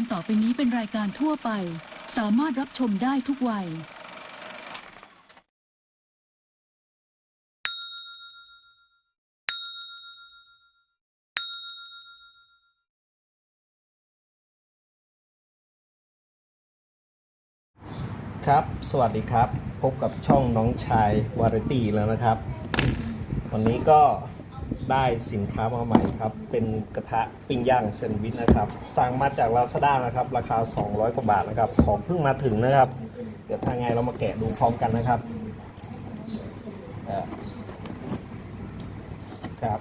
การต่อไปนี้เป็นรายการทั่วไป สามารถรับชมได้ทุกวัย ครับ สวัสดีครับ พบกับช่องน้องชายวาไรตี้แล้วนะครับ วันนี้ก็ ได้สินค้ามาใหม่ครับ เป็นกระทะปิ้งย่างแซนด์วิชนะครับ สั่งมาจาก Lazada นะครับ ราคา 200 กว่าบาทนะครับ ของเพิ่งมาถึงนะครับ เดี๋ยวทางไงเรามาแกะดูพร้อมกันนะครับอ่อครับ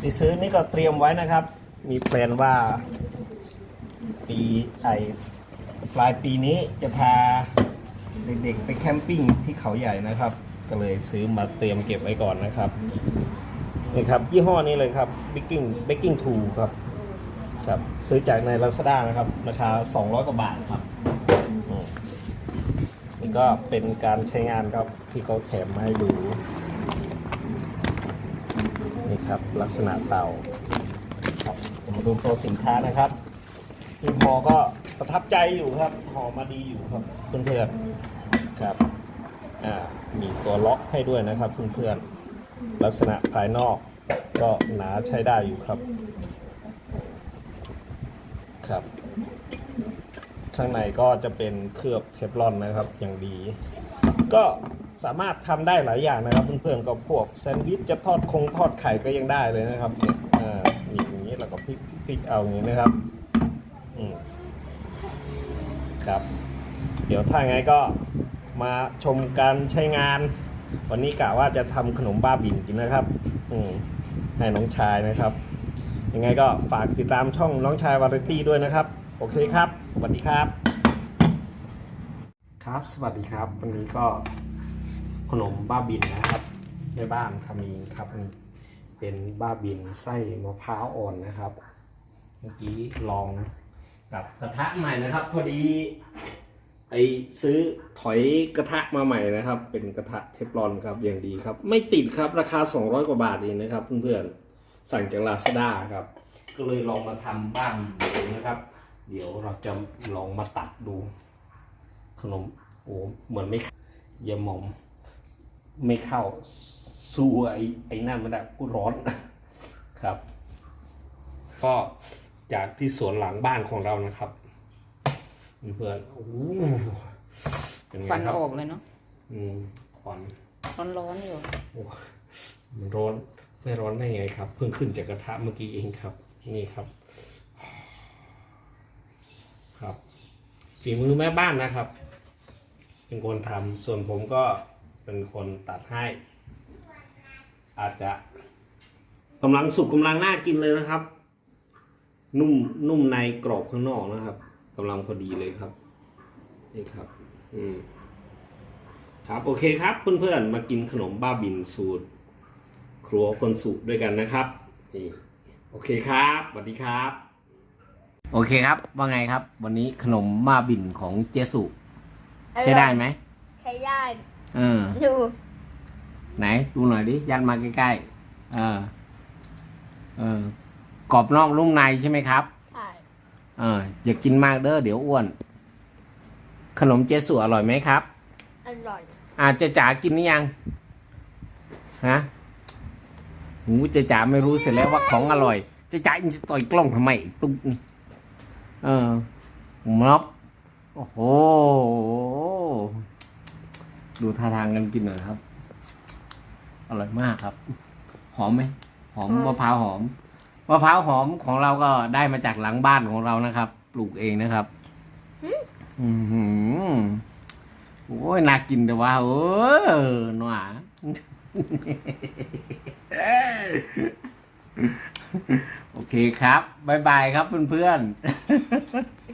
ที่ซื้อนี่ก็เตรียมไว้นะครับ มีแพลนว่า ปีไอปลายปีนี้จะพาเด็กๆไปแคมปิ้งที่เขาใหญ่นะครับ ก็เลยซื้อมาเตรียมเก็บไว้ก่อนนะครับนี่ครับยี่ห้อนี้เลยครับ Baking Baking Tool ครับครับ ซื้อจากใน Lazada นะครับราคา 200 กว่าบาทครับอืมนี่ก็เป็นการใช้งานครับที่เขาแถมมาให้ดูนี่ครับ ลักษณะเตาครับมาดูตัวสินค้านะครับที่หอก็ประทับใจอยู่ครับหอมาดีอยู่ครับเพื่อนๆครับ มีตัวล็อกให้ด้วยนะครับเพื่อนๆลักษณะภายนอกก็หนาใช้ได้อยู่ครับครับ ข้างในก็จะเป็นเคลือบเทฟลอนนะครับอย่างดี ก็สามารถทำได้หลายอย่างนะครับเพื่อนๆก็พวกแซนด์วิชจะทอดคงทอดไข่ก็ยังได้เลยนะครับเนี่ยอ่ามีอย่างนี้แล้วก็พลิกพลิกเอาอย่างนี้นะครับอืมครับ เดี๋ยวถ้าไงก็ มาชมการใช้งาน วันนี้กะว่าจะทำขนมบ้าบินกินนะครับให้น้องชายนะครับ ยังไงก็ฝากติดตามช่องน้องชายวาไรตี้ด้วยนะครับ โอเคครับสวัสดีครับ ครับสวัสดีครับ วันนี้ก็ขนมบ้าบินนะครับในบ้านทำเองครับเป็นบ้าบินไส้มะพร้าวอ่อนนะครับ เมื่อกี้ลองกับกระทะใหม่นะครับ พอดี ไอซื้อถอยกระทะมาใหม่นะครับ เป็นกระทะเทฟลอนครับอย่างดีครับ ไม่ติดครับราคา 200 กว่าบาทเองนะครับ เพื่อนๆสั่งจากลาซาด้าครับ ก็เลยลองมาทำบ้างดูนะครับ เดี๋ยวเราจะลองมาตัดดู ขนมโอ้เหมือนไม่เยยมอม ไม่เข้าสู้ไอ้ไอ้นั่นไม่ได้กูร้อนครับ ก็จากที่สวนหลังบ้านของเรานะครับ เพื่อนๆโอ้โหเป็นไงควันครับออกเลยเนาะอืมควันร้อนๆอยู่โอ้มันร้อนไม่ร้อนได้ไงครับ เพิ่งขึ้นจากกระทะเมื่อกี้เองครับ นี่ครับ ครับฝีมือแม่บ้านนะครับ เป็นคนทำส่วนผมก็เป็นคนตัดให้ อาจจะกำลังสุกกำลังน่ากินเลยนะครับ นุ่มนุ่มในกรอบข้างนอกนะครับ กำลังพอดีเลยครับ นี่ครับ อืมครับโอเคครับเพื่อนๆมากินขนมบ้าบินสูตร ครัวคนสุด้วยกันนะครับนี่โอเคครับสวัสดีครับ โอเคครับ ว่าไงครับ วันนี้ขนมบ้าบินของเจสุใช้ได้ไหมใช้ได้เออดูไหน ดูหน่อยดิยันมาใกล้ๆเออเออกรอบนอกนุ่มในใช่ไหมครับใช่เอออย่ากินมากเด้อเดี๋ยวอ้วน ขนมเจสุอร่อยไหมครับ อร่อย อาจจะจ๋ากินหรือยังฮะหูจะจ๋าไม่รู้เสร็จแล้วว่าของอร่อยจะจ๋าจะต่อยกล้องทำไมไอ้ตุ๊กนี่เออม็อบโอ้โหดูท่าทางกันกินหน่อยครับ อร่อยมากครับ หอมไหมหอมมะพร้าวหอม มะพร้าวหอมของเราก็ได้มาจากหลังบ้านของเรานะครับ ปลูกเองนะครับอือหือโอ้ยน่ากินแต่ว่าเออหน่าโอเคครับ บ๊ายบายครับเพื่อนๆ